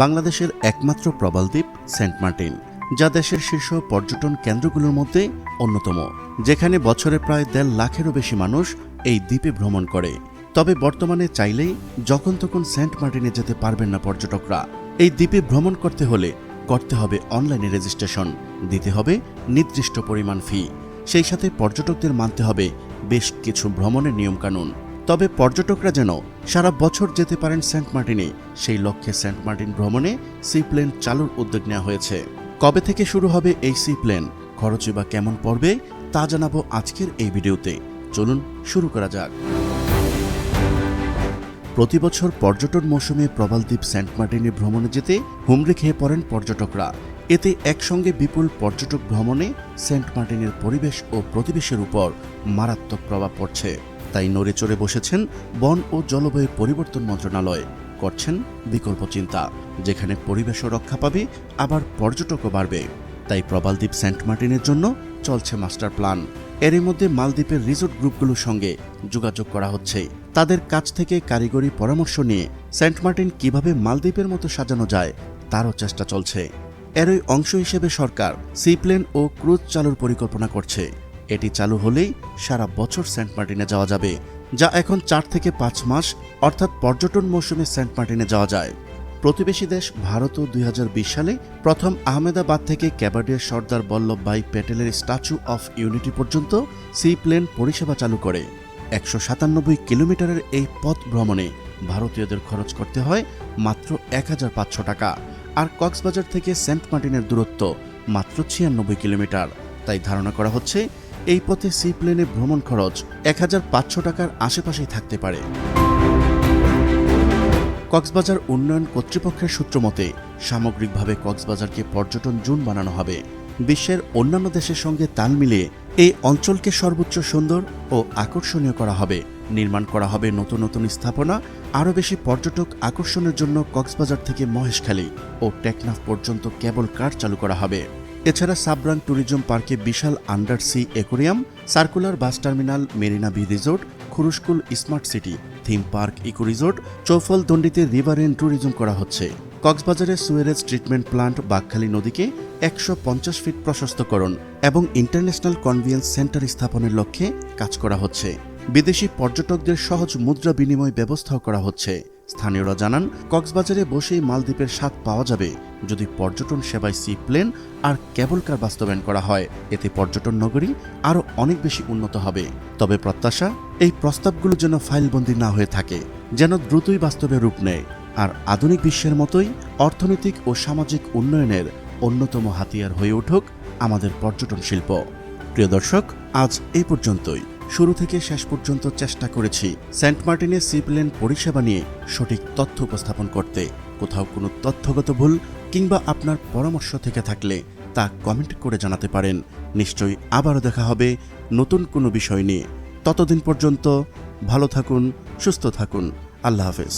বাংলাদেশের একমাত্র প্রবালদ্বীপ Saint Martin, যা দেশের শীর্ষ পর্যটন কেন্দ্রগুলোর মধ্যে অন্যতম, যেখানে বছরে প্রায় দেড় লাখেরও বেশি মানুষ এই দ্বীপে ভ্রমণ করে। তবে বর্তমানে চাইলেই যখন তখন সেন্ট মার্টিনে যেতে পারবেন না পর্যটকরা। এই দ্বীপে ভ্রমণ করতে হলে করতে হবে অনলাইনে রেজিস্ট্রেশন, দিতে হবে নির্দিষ্ট পরিমাণ ফি। সেই সাথে পর্যটকদের মানতে হবে বেশ কিছু ভ্রমণের নিয়মকানুন। তবে পর্যটকরা যেন সারা বছর যেতে পারেন সেন্ট মার্টিনে। সেই লক্ষ্যে সেন্ট মার্টিন ভ্রমণে সি প্লেন চালুর উদ্যোগ নেওয়া হয়েছে। কবে থেকে শুরু হবে এই সি প্লেন খরচে বা কেমন পড়বে? তা জানাব আজকের এই ভিডিওতে। চলুন শুরু করা যাক। প্রতি বছর পর্যটন মৌসুমে প্রবালদ্বীপ সেন্ট মার্টিনে ভ্রমণে যেতে হুমড়ি খেয়ে পড়েন পর্যটকরা। এতে একসঙ্গে বিপুল পর্যটক ভ্রমণে সেন্ট মার্টিনের পরিবেশ ও প্রতিবেশের উপর মারাত্মক প্রভাব পড়ছে। তাই নড়ে চড়ে বসেছেন বন ও জলবায়ু পরিবর্তন মন্ত্রণালয়। করছেন বিকল্প চিন্তা, যেখানে পরিবেশও রক্ষা পাবে, আবার পর্যটকও বাড়বে। তাই প্রবালদ্বীপ সেন্ট মার্টিনের জন্য চলছে মাস্টার প্ল্যান। এরই মধ্যে মালদ্বীপের রিসোর্ট গ্রুপগুলোর সঙ্গে যোগাযোগ করা হচ্ছে। তাদের কাছ থেকে কারিগরি পরামর্শ নিয়ে সেন্ট মার্টিন কীভাবে মালদ্বীপের মতো সাজানো যায়, তারও চেষ্টা চলছে। এরই অংশ হিসেবে সরকার, সিপ্লেন ও ক্রুজ চালুর পরিকল্পনা করছে। এটি চালু হলেই সারা বছর সেন্ট মার্টিনে যাওয়া যাবে, যা এখন চার থেকে পাঁচ মাস, অর্থাৎ পর্যটন মৌসুমে সেন্ট মার্টিনে যাওয়া যায়। প্রতিবেশী দেশ ভারতও দুই সালে প্রথম আহমেদাবাদ থেকে ক্যাবার্ডিয়ার সর্দার বল্লভভাই প্যাটেলের স্ট্যাচু অফ ইউনিটি পর্যন্ত সি প্লেন পরিষেবা চালু করে। একশো সাতানব্বই কিলোমিটারের এই পথ ভ্রমণে ভারতীয়দের খরচ করতে হয় মাত্র এক হাজার পাঁচশো টাকা, আর কক্সবাজার থেকে সেন্ট মার্টিনের দূরত্ব মাত্র ছিয়ানব্বই কিলোমিটার। তাই ধারণা করা হচ্ছে এই পথে সি প্লেনে ভ্রমণ খরচ এক হাজার পাঁচশো টাকার আশেপাশেই থাকতে পারে। কক্সবাজার উন্নয়ন কর্তৃপক্ষের সূত্র মতে, সামগ্রিকভাবে কক্সবাজারকে পর্যটন জোন বানানো হবে। বিশ্বের অন্যান্য দেশের সঙ্গে তাল মিলিয়ে এই অঞ্চলকে সর্বোচ্চ সুন্দর ও আকর্ষণীয় করা হবে। নির্মাণ করা হবে নতুন নতুন স্থাপনা, আরও বেশি পর্যটক আকর্ষণের জন্য কক্সবাজার থেকে মহেশখালী ও টেকনাফ পর্যন্ত কেবল কার চালু করা হবে? এছাড়া সাবরাং ট্যুরিজম পার্কে বিশাল under sea aquarium circular bus terminal, marina B resort, Khurushkul smart city, theme park eco resort, Chowfal দণ্ডিতে river and tourism করা হচ্ছে। কক্সবাজারের সুয়েরেজ ট্রিটমেন্ট প্লান্ট বাকখালী নদীকে একশো পঞ্চাশ ফিট প্রশস্তকরণ এবং ইন্টারন্যাশনাল কনভিয়েন্স সেন্টার স্থাপনের লক্ষ্যে কাজ করা হচ্ছে। বিদেশি পর্যটকদের সহজ মুদ্রা বিনিময় ব্যবস্থাও করা হচ্ছে। স্থানীয়রা জানান, কক্সবাজারে বসেই মালদ্বীপের স্বাদ পাওয়া যাবে যদি পর্যটন সেবায় সি প্লেন আর কেবল কার বাস্তবায়ন করা হয়, এতে পর্যটন নগরী আরও অনেক বেশি উন্নত হবে। তবে প্রত্যাশা, এই প্রস্তাবগুলো যেন ফাইলবন্দি না হয়ে থাকে, যেন দ্রুতই বাস্তবে রূপ নেয়। আর আধুনিক বিশ্বের মতোই অর্থনৈতিক ও সামাজিক উন্নয়নের অন্যতম হাতিয়ার হয়ে উঠুক আমাদের পর্যটন শিল্প। প্রিয় দর্শক, আজ এই পর্যন্তই। শুরু থেকে শেষ পর্যন্ত চেষ্টা করেছি সেন্ট মার্টিনে সিপ্লেন পরিষেবা নিয়ে সঠিক তথ্য উপস্থাপন করতে। কোথাও কোনো তথ্যগত ভুল কিংবা আপনার পরামর্শ থেকে থাকলে তা কমেন্ট করে জানাতে পারেন। নিশ্চয়ই আবারও দেখা হবে নতুন কোনো বিষয় নিয়ে। ততদিন পর্যন্ত ভালো থাকুন, সুস্থ থাকুন। আল্লাহ হাফেজ।